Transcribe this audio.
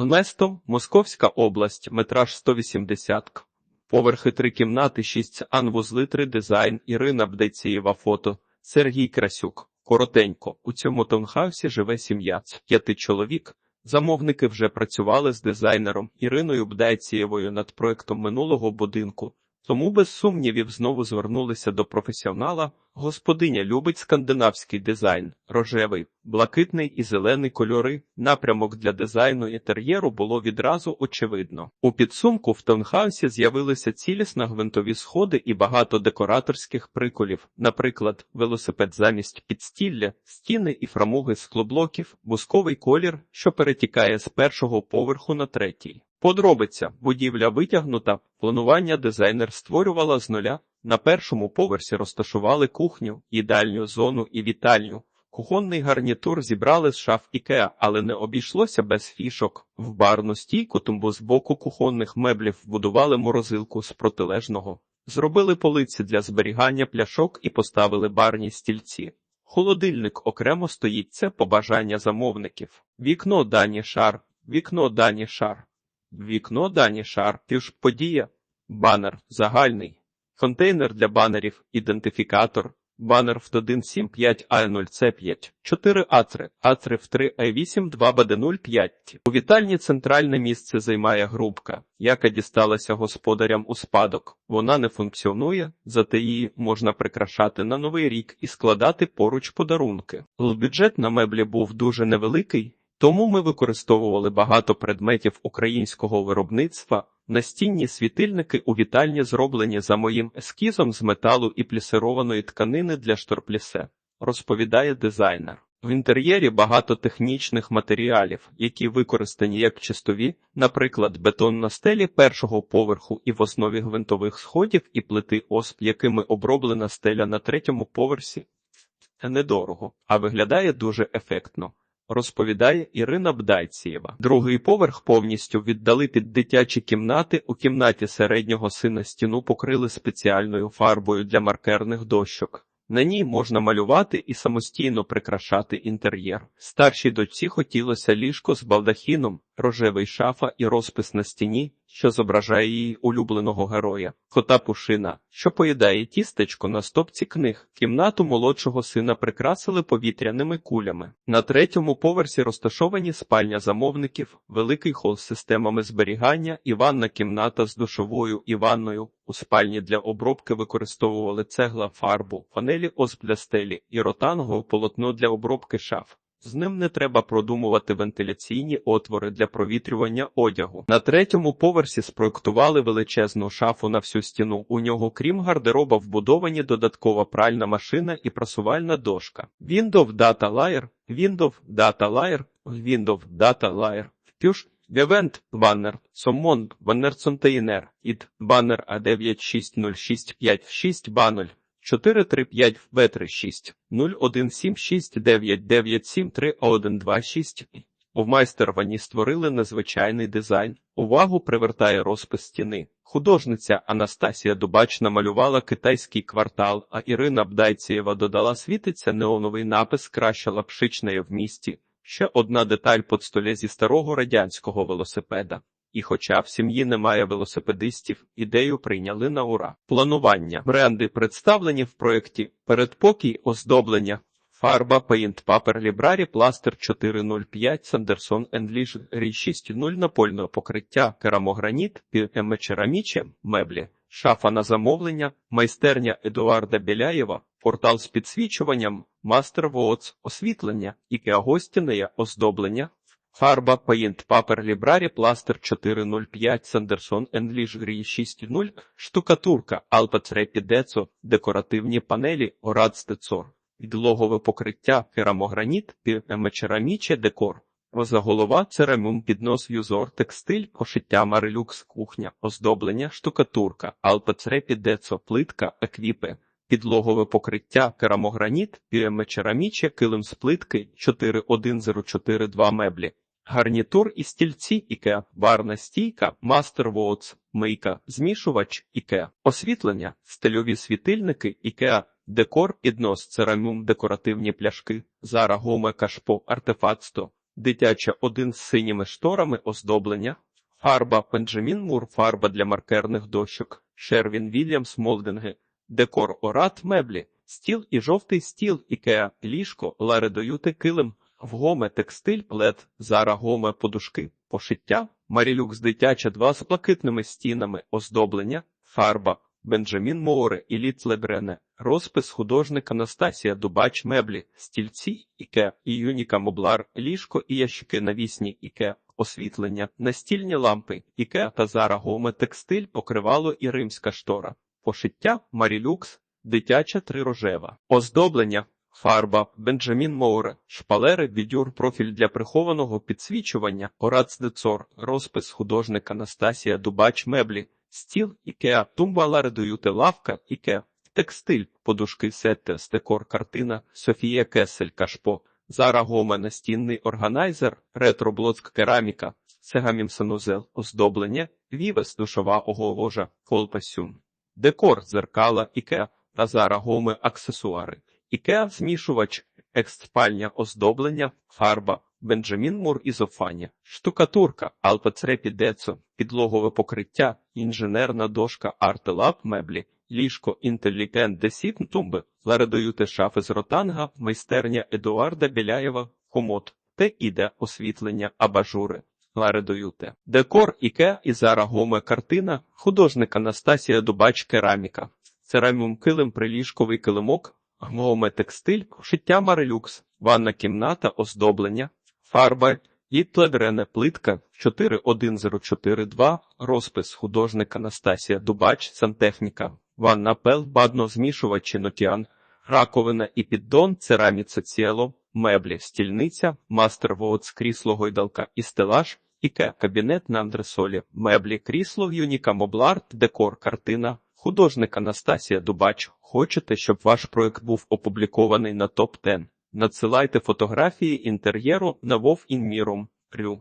Место, Московська область, метраж 180 к. Поверхи три кімнати, 6 анвузли, 3 дизайн, Ірина Бдецієва фото, Сергій Красюк. Коротенько, у цьому таунхаусі живе сім'я з п'яти чоловік. Замовники вже працювали з дизайнером Іриною Бдайцієвою над проектом минулого будинку, тому без сумнівів знову звернулися до професіонала. Господиня любить скандинавський дизайн, рожевий, блакитний і зелений кольори. Напрямок для дизайну інтер'єру було відразу очевидно. У підсумку в таунхаусі з'явилися цілісно гвинтові сходи і багато декораторських приколів, наприклад, велосипед замість підстілля, стіни і фрамуги склоблоків, бусковий колір, що перетікає з першого поверху на третій. Подробиця будівля витягнута, планування дизайнер створювала з нуля. На першому поверсі розташували кухню, їдальню зону і вітальню. Кухонний гарнітур зібрали з шаф Ікеа, але не обійшлося без фішок. В барну стійку тумбу з боку кухонних меблів вбудували морозилку з протилежного. Зробили полиці для зберігання пляшок і поставили барні стільці. Холодильник окремо стоїть це побажання замовників. Вікно дані шар, вікно дані шар. Вікно дані шар, піш подія, банер загальний, контейнер для банерів, ідентифікатор, банер в 175А0С5, 4 ацри, ацри в 3А8, 2БД05. У вітальні центральне місце займає грубка, яка дісталася господарям у спадок. Вона не функціонує, зате її можна прикрашати на новий рік і складати поруч подарунки. Бюджет на меблі був дуже невеликий. Тому ми використовували багато предметів українського виробництва. Настінні світильники у вітальні зроблені за моїм ескізом з металу і плісированої тканини для шторплісе, розповідає дизайнер. В інтер'єрі багато технічних матеріалів, які використані як чистові, наприклад, бетон на стелі першого поверху і в основі гвинтових сходів і плити осп, якими оброблена стеля на третьому поверсі. Недорого, а виглядає дуже ефектно розповідає Ірина Бдайцієва. Другий поверх повністю віддали під дитячі кімнати. У кімнаті середнього сина стіну покрили спеціальною фарбою для маркерних дощок. На ній можна малювати і самостійно прикрашати інтер'єр. Старшій дочці хотілося ліжко з балдахіном, рожевий шафа і розпис на стіні, що зображає її улюбленого героя, кота Пушина, що поїдає тістечко на стопці книг. Кімнату молодшого сина прикрасили повітряними кулями. На третьому поверсі розташовані спальня замовників, великий хол з системами зберігання і ванна кімната з душовою і ванною. У спальні для обробки використовували цегла, фарбу, панелі осп для стелі і ротангове полотно для обробки шаф. З ним не треба продумувати вентиляційні отвори для провітрювання одягу. На третьому поверсі спроектували величезну шафу на всю стіну. У нього, крім гардероба, вбудовані додаткова пральна машина і прасувальна дошка. Windows Data Layer, Windows Data Layer, Windows Data Layer, Фюш, Event, баннер, Сомон, баннер Контейнер, ід, баннер А96065 баноль. 435 В36 01769973A126. У майстервані створили незвичайний дизайн. Увагу привертає розпис стіни. Художниця Анастасія Дубач намалювала китайський квартал, а Ірина Бдайцієва додала світиться неоновий напис Краща лапшична в місті. Ще одна деталь под столі зі старого радянського велосипеда. І, хоча в сім'ї немає велосипедистів, ідею прийняли на ура. Планування. Бренди представлені в проєкті передпокій. Оздоблення. Фарба Paint Paper Library Plaster 405 Sanderson English Рі 6.0 напольне покриття, керамограніт, піемечераміче, меблі, шафа на замовлення, майстерня Едуарда Біляєва, портал з підсвічуванням, Master Votes, освітлення, Ікеа гостінеє оздоблення, Фарба Paint Paper Library Plaster 405 Sanderson English Grey 6.0 Штукатурка Alpec Rapid Deco Декоративні панелі Орад Стецор Підлогове покриття Керамограніт Піемечераміче Декор. Позаголова Церамум піднос Юзор Текстиль Пошиття Марилюкс Кухня Оздоблення Штукатурка Alpec Rapid Deco Плитка Еквіпи Підлогове покриття керамограніт, піемечераміче, килим з плитки 41042 меблі, гарнітур і стільці Іке, барна стійка, мастер Воутс, мийка, змішувач Іке, освітлення, стильові світильники Ікеа, декор, піднос, церамум, декоративні пляшки, зара, гоме, кашпо, артефаксто, дитяча один з синіми шторами оздоблення, фарба Бенджамін Мур, фарба для маркерних дощок, Шервін Вільямс Молдинги, декор Орат меблі, стіл і жовтий стіл, Ікеа, ліжко, ларедоюти килим, вгоме текстиль, плед, зара гоме подушки, пошиття, Марілюкс дитяча два з блакитними стінами, оздоблення, фарба, Бенджамін Моуре і Літ Лебрене, розпис художника Настасія Дубач меблі, стільці, Іке, і Юніка Моблар, ліжко і ящики навісні, Іке, освітлення, настільні лампи, Іке та Зара Гоме, текстиль, покривало і римська штора, пошиття, Марілюкс, дитяча трирожева, оздоблення, Фарба, Бенджамін Моуре, шпалери, відюр, профіль для прихованого підсвічування, Орац Децор, розпис художника Настасія Дубач меблі, стіл, Ікеа, тумба ларедуюте лавка, Іке, текстиль, подушки сетте, стекор, картина, Софія Кесель, кашпо, Зара Гоме, настінний органайзер, ретроблоцк кераміка, Сегамім санузел, оздоблення, Вівес, душова оголожа, колпасюм, декор, зеркала, Ікеа, та Зара Гоме, аксесуари. Ікеа змішувач, експальня оздоблення, фарба, Бенджамін Мур ізофані, штукатурка, Алпецрепі Децо, підлогове покриття, інженерна дошка Артелаб меблі, ліжко Інтелігент Десітн тумби, ларедоюте шафи з ротанга, майстерня Едуарда Біляєва, комод, те іде освітлення, абажури. Ларедоюте. Декор Іке і Зара Гоме картина, художник Анастасія Дубач кераміка, цераміум килим приліжковий килимок, Гмоме текстиль, шиття Марелюкс, ванна кімната, оздоблення, фарба, Ітледрене плитка. 41042, розпис художника Настасія Дубач, сантехніка, ванна пел, бадно змішувачі нотіан, раковина і піддон, цераміце ціло, меблі, стільниця, мастер воц, крісло гойдалка і стелаж, іке, кабінет на андресолі, меблі, крісло, юніка мобларт, декор, картина, Художник Анастасія Дубач. Хочете, щоб ваш проект був опублікований на топ 10 Надсилайте фотографії інтер'єру на Вов. Рю.